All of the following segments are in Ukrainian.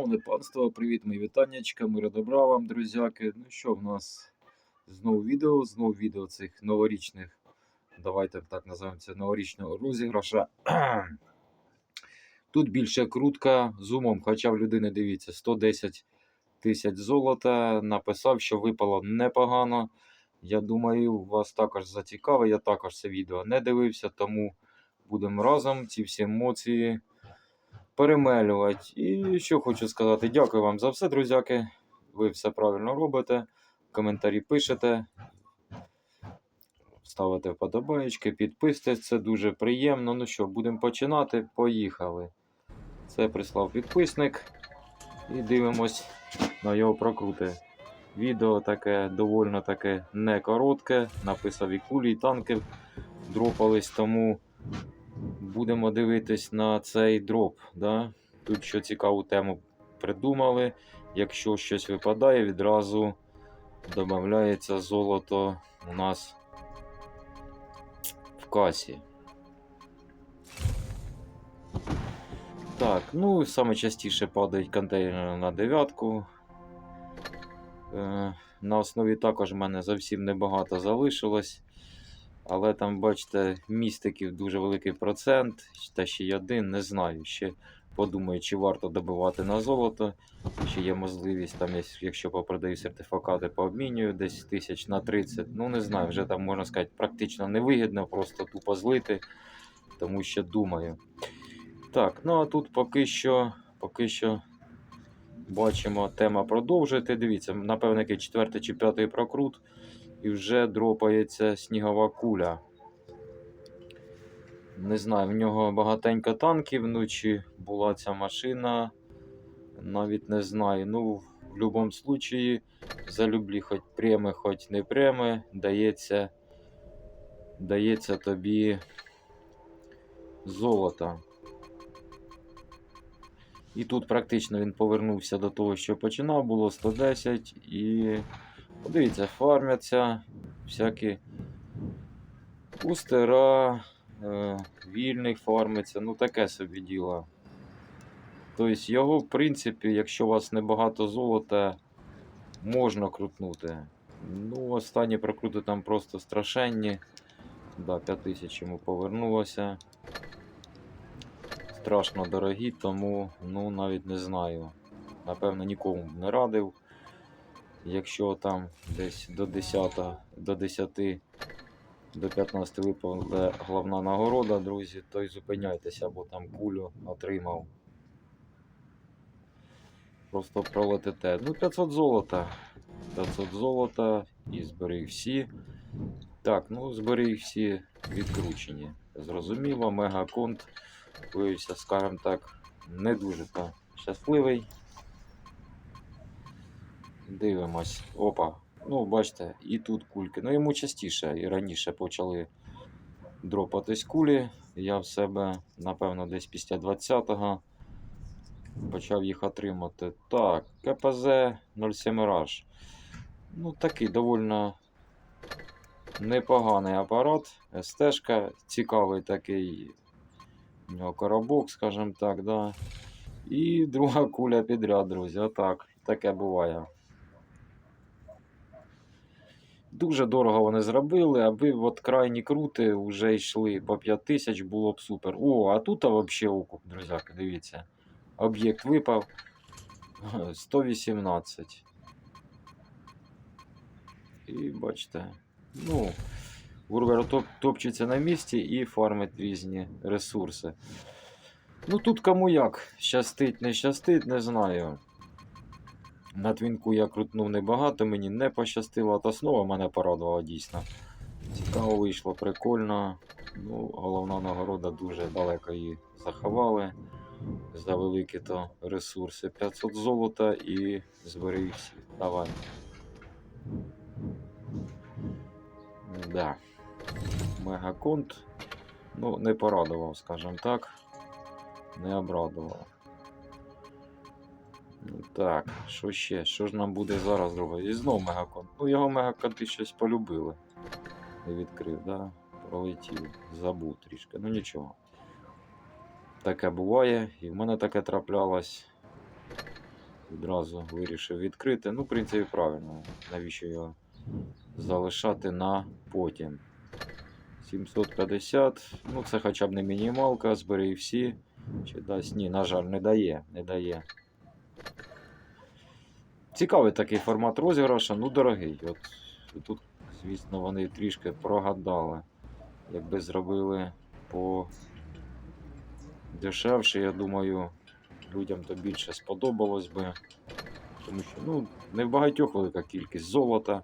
Шановне панство, привіт, мої вітаннячка, мира добра вам, друзяки. Ну що, в нас знову відео, знову відео цих новорічних, давайте так називаємо це новорічного розіграша. Тут більше крутка з умом, хоча в людини, дивіться, 110 тисяч золота. Написав, що випало непогано. Я думаю, вас також зацікавить. Я також це відео не дивився, тому будемо разом ці всі емоції перемелювати. І що хочу сказати, дякую вам за все, друзяки. Ви все правильно робите. Коментарі пишете, ставите вподобаєчки, підписуйтесь, це дуже приємно. Ну що, будемо починати. Поїхали. Це прислав підписник. І дивимось на його прокрути. Відео таке довольно таке не коротке. Написав і кулі, і танки дропались, тому будемо дивитись на цей дроп. Да? Тут що цікаву тему придумали. Якщо щось випадає, відразу додається золото у нас в касі. Так, ну саме частіше падають контейнери на дев'ятку. Е, на основі також в мене зовсім небагато залишилось. Але там, бачите, містиків дуже великий процент, та ще й один, не знаю. Ще подумаю, чи варто добивати на золото, чи є можливість, там, якщо попродаю сертифікати, пообмінюю десь тисяч на 30. Ну, не знаю, вже там можна сказати, практично невигідно, просто тупо злити, тому що думаю. Так, ну а тут поки що, поки що бачимо, тема продовжується. Дивіться, напевно, який четвертий чи п'ятий прокрут і вже дропається снігова куля. Не знаю, в нього багатенько танків, ну чи була ця машина. Навіть не знаю. Ну, в будь-якому случаї, залюблі хоч пряме, хоч не пряме, дається, дається тобі золото. І тут практично він повернувся до того, що починав, було 110 і Подивіться, фармяться всякі пустера, е, вільний фармиться, ну таке собі діло. Тобто його, в принципі, якщо у вас небагато золота, можна крутнути. Ну, останні прокрути там просто страшенні. Да, 5000 йому повернулося. Страшно дорогі, тому ну навіть не знаю. Напевно, нікому б не радив. Якщо там десь до 10, до 10, до 15 випала головна нагорода, друзі, то й зупиняйтеся, бо там кулю отримав. Просто пролетите. Ну, 500 золота. 500 золота і зберіг всі. Так, ну зберіг всі відкручені. Зрозуміло, мегаконт виявився, скажімо так, не дуже та щасливий. Дивимось. Опа. Ну, бачите, і тут кульки. Ну, йому частіше і раніше почали дропатись кулі. Я в себе, напевно, десь після 20-го почав їх отримати. Так, КПЗ 07 Rush. Ну, такий довольно непоганий апарат. СТ-шка, цікавий такий. У нього коробок, скажімо так, да. І друга куля підряд, друзі. Отак. Таке буває. Дуже дорого вони зробили, аби от крайні крути вже йшли по 5 тисяч, було б супер. О, а тут взагалі окуп, друзяки, дивіться. Об'єкт випав 118. І бачите, ну, Бургер топ, топчеться на місці і фармить різні ресурси. Ну тут кому як, щастить, не щастить, не знаю. На твінку я крутнув небагато, мені не пощастило, от основа мене порадувала дійсно. Цікаво вийшло, прикольно. Ну, головна нагорода дуже далеко її заховали. За великі то ресурси. 500 золота і зберіг всі. Давай. Да. Мегаконт. Ну, не порадував, скажімо так. Не обрадував. Так, що ще? Що ж нам буде зараз друге? І знов мегаконт. Ну, його мегаконти щось полюбили. Не відкрив, да? Пролетів. Забув трішки. Ну нічого. Таке буває, і в мене таке траплялось. Відразу вирішив відкрити. Ну, в принципі, правильно. Навіщо його залишати на потім? 750. Ну, це хоча б не мінімалка, збери всі. Чи дасть? Ні, на жаль, не дає. Не дає. Цікавий такий формат розіграша, ну дорогий. От тут, звісно, вони трішки прогадали. Якби зробили по дешевше, я думаю, людям то більше сподобалось би. Тому що ну, не в багатьох велика кількість золота.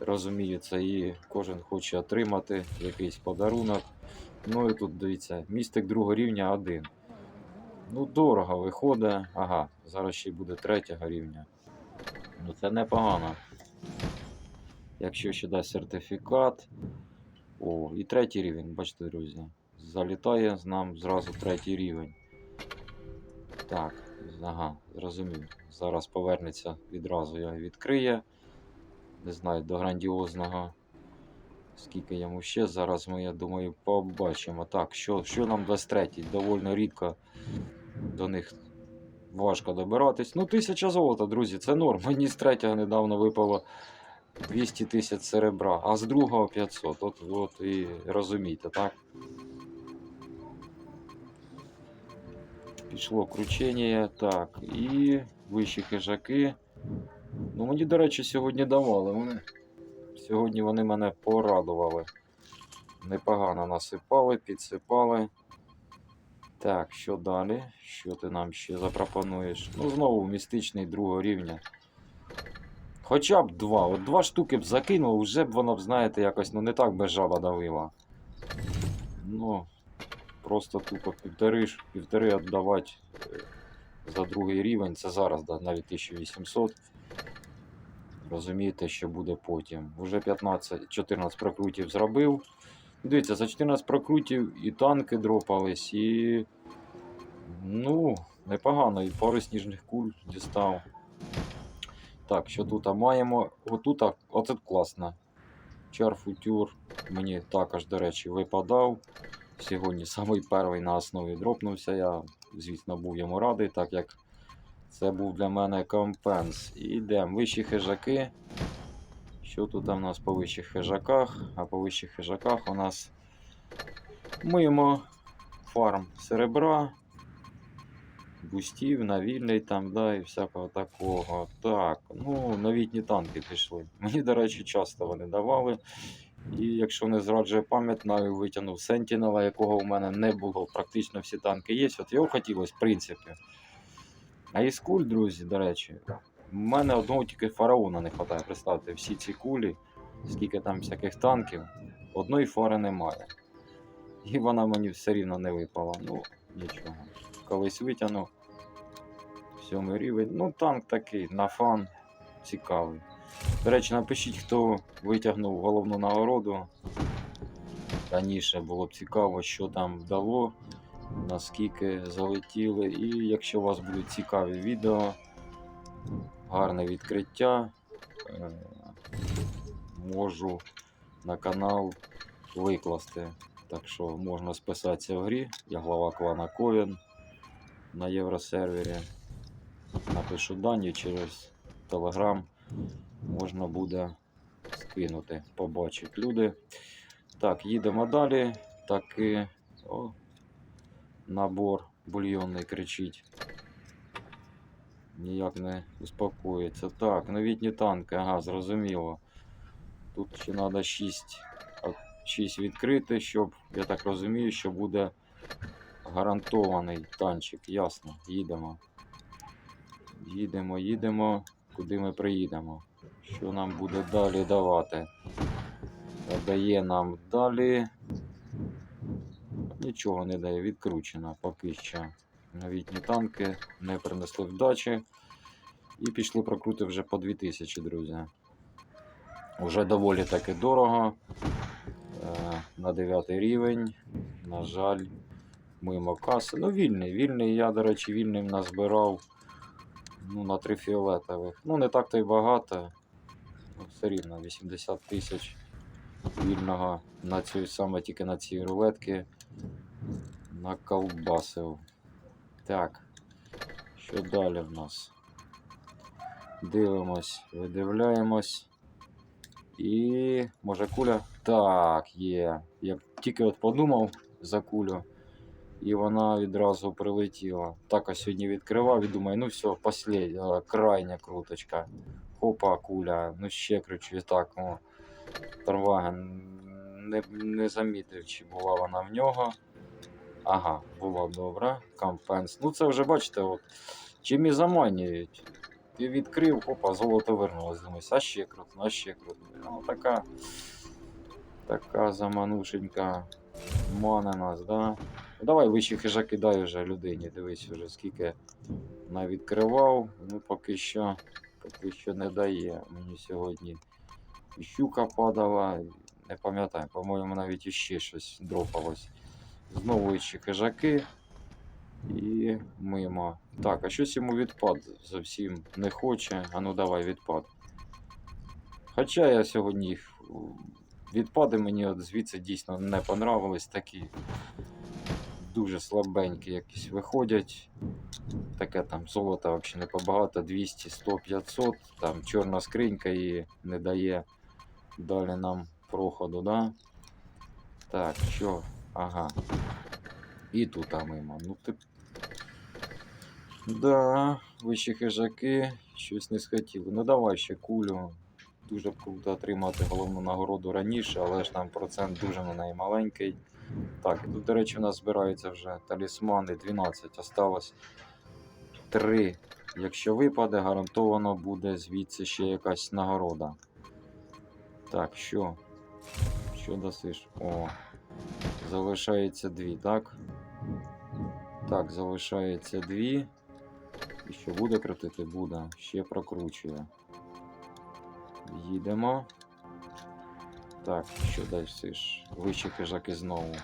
Розумію, це і кожен хоче отримати якийсь подарунок. Ну і тут дивіться, містик другого рівня один. Ну, дорого виходить. Ага, зараз ще й буде третього рівня. Ну це непогано. Якщо ще дасть сертифікат. О, і третій рівень, бачите, друзі. Залітає з нам зразу третій рівень. Так, ага, зрозумів. Зараз повернеться відразу його відкриє. Не знаю, до грандіозного. Скільки йому ще. Зараз ми, я думаю, побачимо. Так, що, що нам дасть третій? Довольно рідко до них важко добиратись. Ну, тисяча золота, друзі, це норм. Мені з третього недавно випало 200 тисяч серебра, а з другого 500. От, от і розумієте, так? Пішло кручення, так, і вищі хижаки. Ну, мені, до речі, сьогодні давали. Вони... Сьогодні вони мене порадували. Непогано насипали, підсипали. Так, що далі? Що ти нам ще запропонуєш? Ну, знову містичний другого рівня. Хоча б два. От два штуки б закинув, вже б воно знаєте, якось ну не так би жаба давила. Ну, просто тупо півтори, півтори віддавати е, за другий рівень. Це зараз навіть 1800. Розумієте, що буде потім. Уже 15-14 прокрутів зробив. Дивіться, за 14 прокрутів і танки дропались, і. Ну, непогано, і пару сніжних куль дістав. Так, що тут маємо? Отут, оце класно. Чарфутюр мені також, до речі, випадав. Сьогодні самий перший на основі дропнувся. Я, звісно, був йому радий, так як це був для мене компенс. І йдемо. Вищі хижаки. Що тут у нас по вищих хижаках? А по вищих хижаках у нас мимо фарм серебра, бустів, навільний там, да, і всякого такого. Так, ну, новітні танки пішли. Мені, до речі, часто вони давали. І якщо не зраджує пам'ять, навіть витягнув Сентінела, якого у мене не було. Практично всі танки є. От його хотілося, в принципі. А із куль, друзі, до речі, у мене одного тільки фараона не вистачає. Представте, всі ці кулі, скільки там всяких танків, одної фари немає. І вона мені все рівно не випала. Ну, нічого. Колись витягну. Сьомий рівень. Ну, танк такий, на фан, цікавий. До речі, напишіть, хто витягнув головну нагороду. Раніше було б цікаво, що там вдало, наскільки залетіли. І якщо у вас будуть цікаві відео, гарне відкриття, е, можу на канал викласти. Так що можна списатися в грі. Я глава клана Ковін на євросервері. Напишу дані через Telegram. Можна буде скинути, побачать люди. Так, їдемо далі. Таки. О, набор бульйонний кричить. Ніяк не успокоїться. Так, новітні танки, ага, зрозуміло. Тут ще треба 6, 6 відкрити, щоб, я так розумію, що буде гарантований танчик. Ясно, їдемо. Їдемо, їдемо, куди ми приїдемо. Що нам буде далі давати? Дає нам далі. Нічого не дає, відкручено поки що. Новітні танки не принесли вдачі. І пішли прокрути вже по 2000, друзі. Уже доволі таки дорого. Е, на 9 рівень. На жаль, мимо каси. Ну, вільний, вільний. Я, до речі, вільним назбирав ну, на 3 фіолетових. Ну, не так то й багато. Ну, все рівно 80 тисяч вільного на цю саме тільки на цій рулетки наколбасив. Так. Що далі в нас? Дивимось, видивляємось. І. Може куля? Так, є. Я тільки от подумав за кулю. І вона відразу прилетіла. Так, а сьогодні відкривав і думаю, ну все, последня, крайня круточка. Хопа, куля. Ну ще кричу, так, ну. Тарваген не, не замітив, чи була вона в нього. Ага, була добра. Кампенс. Ну це вже бачите, от. Чим і заманюють. Ти відкрив, хопа, золото вернулось. Думаєш, а ще круто, а ще круто. Ну така. Така заманушенька. Мане нас, да? Ну, давай вищі хижаки дай вже людині. Дивись вже скільки навідкривав. Ну поки що. Поки що не дає. Мені сьогодні і щука падала. Не пам'ятаю, по-моєму, навіть іще щось дропалось. Знову вищі хижаки. І мимо. Так, а щось йому відпад зовсім не хоче. А ну давай відпад. Хоча я сьогодні. Відпади мені от звідси дійсно не понравились. Такі дуже слабенькі якісь виходять. Таке там золото взагалі не побагато. 200, 100, 500. Там чорна скринька і не дає далі нам проходу, да? Так, що? Ага. І тут мимо. Ну ти. Да, вищі хижаки щось не схотіли. Ну давай ще кулю. Дуже б круто отримати головну нагороду раніше, але ж там процент дуже на неї маленький. Так, тут, до речі, у нас збираються вже талісмани 12. Осталось 3. Якщо випаде, гарантовано буде звідси ще якась нагорода. Так, що? Що досиш? О, залишається 2, так? Так, залишається 2. І що буде крутити? Буде. Ще прокручує. Їдемо. Так, що далі? Вищі хижаки знову.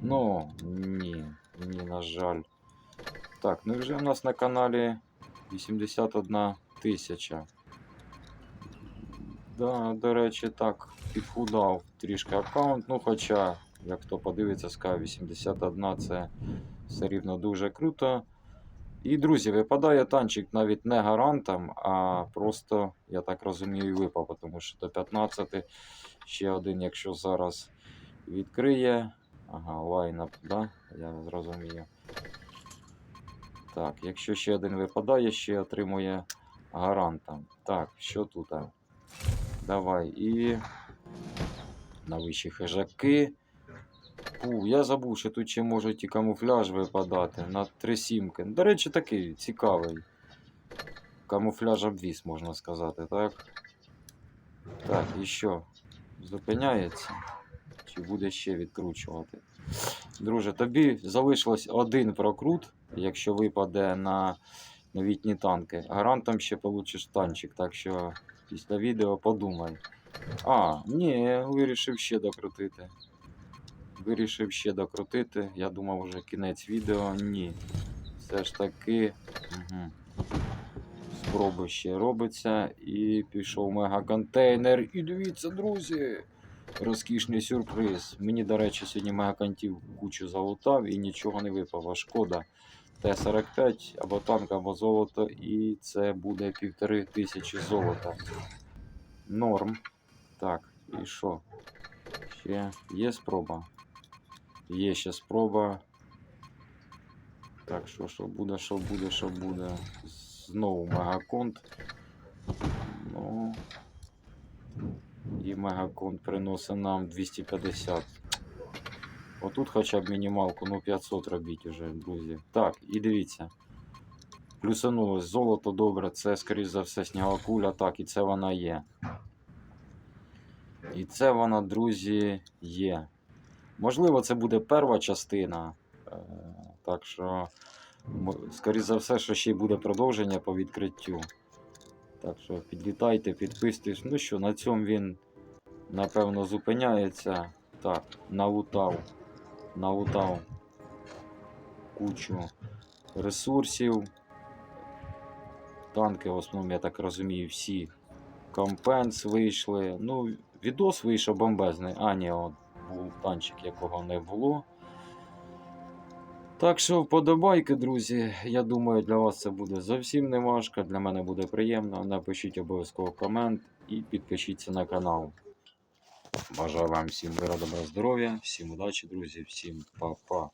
Ну, ні, ні, на жаль. Так, ну і вже в нас на каналі 81 тисяча. Да, до речі, так, підхудав трішки аккаунт, ну хоча, як хто подивиться, скаже 81 це все рівно дуже круто. І, друзі, випадає танчик навіть не гарантом, а просто, я так розумію, випав, тому що до 15 ще один, якщо зараз відкриє. Ага, лайнап, да? Я зрозумію. Так, якщо ще один випадає, ще отримує гарантом. Так, що тут? Давай і. На вищі хижаки. Фу, я забув, що тут ще можуть і камуфляж випадати на три сімки. До речі, такий цікавий. Камуфляж обвіз, можна сказати, так? Так, і що? Зупиняється? Чи буде ще відкручувати? Друже, тобі залишилось один прокрут, якщо випаде на новітні танки. Гарантом ще получиш танчик, так що після відео подумай. А, ні, вирішив ще докрутити. Вирішив ще докрутити. Я думав вже кінець відео. Ні. Все ж таки. Угу. Спроби ще робиться. І пішов мегаконтейнер. І дивіться, друзі! Розкішний сюрприз. Мені, до речі, сьогодні мегакантів кучу залутав і нічого не випало. Шкода. Т-45 або танк, або золото, і це буде півтори тисячі золота. Норм. Так, і що? Ще є спроба. Є ще спроба. Так, що, що буде, що буде, що буде. Знову мегаконт. Ну. І мегаконт приносить нам 250. Отут хоча б мінімалку, ну 500 робіть уже, друзі. Так, і дивіться. Плюсанулось золото добре, це, скоріш за все, снігова куля. Так, і це вона є. І це вона, друзі, є. Можливо, це буде перша частина. Е, так що, скоріш за все, що ще й буде продовження по відкриттю. Так що підлітайте, підписуйтесь. Ну що, на цьому він, напевно, зупиняється. Так, налутав налутав кучу ресурсів. Танки, в основному, я так розумію, всі компенс вийшли. Ну, Відос вийшов бомбезний, а ні, от був танчик, якого не було. Так що вподобайки, друзі. Я думаю, для вас це буде зовсім не важко. Для мене буде приємно. Напишіть обов'язково комент і підпишіться на канал. Бажаю вам всім миру, добра, здоров'я, всім удачі, друзі, всім па-па.